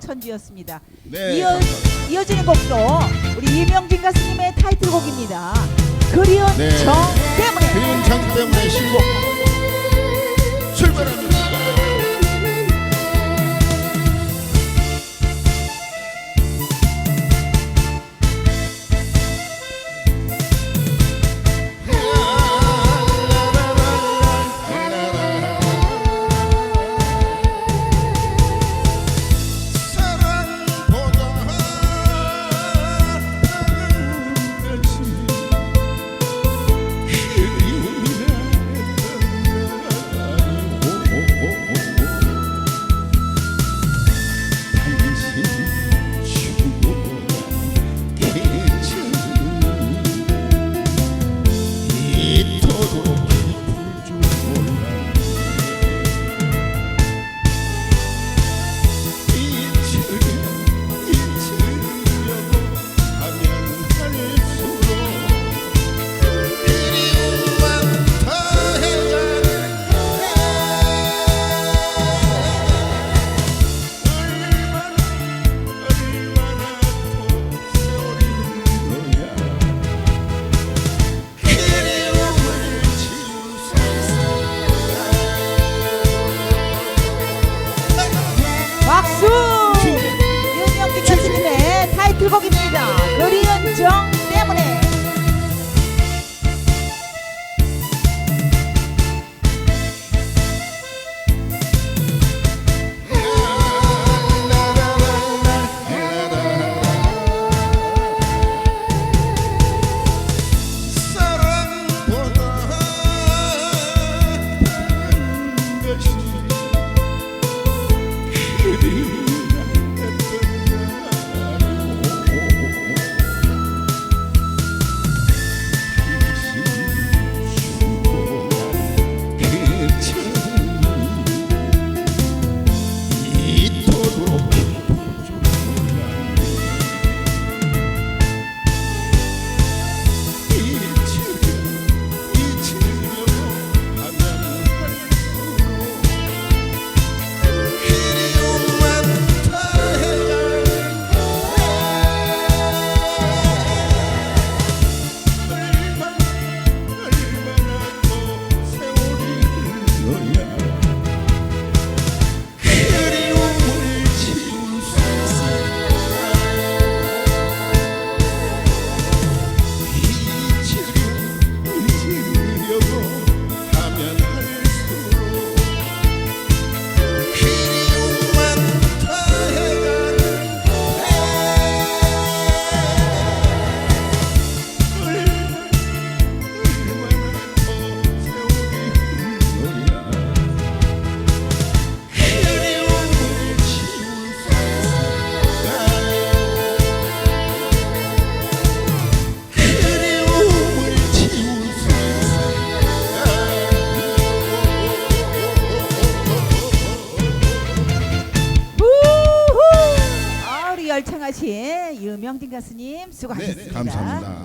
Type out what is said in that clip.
천지였습니다. 네, 이어, 이어지는 곡도 우리 이명진 가수님의 타이틀곡입니다. 그리운 네. 정 즐겁입니다. 그리 수상하신 유명진 가수님 수고하셨습니다. 네, 네 감사합니다.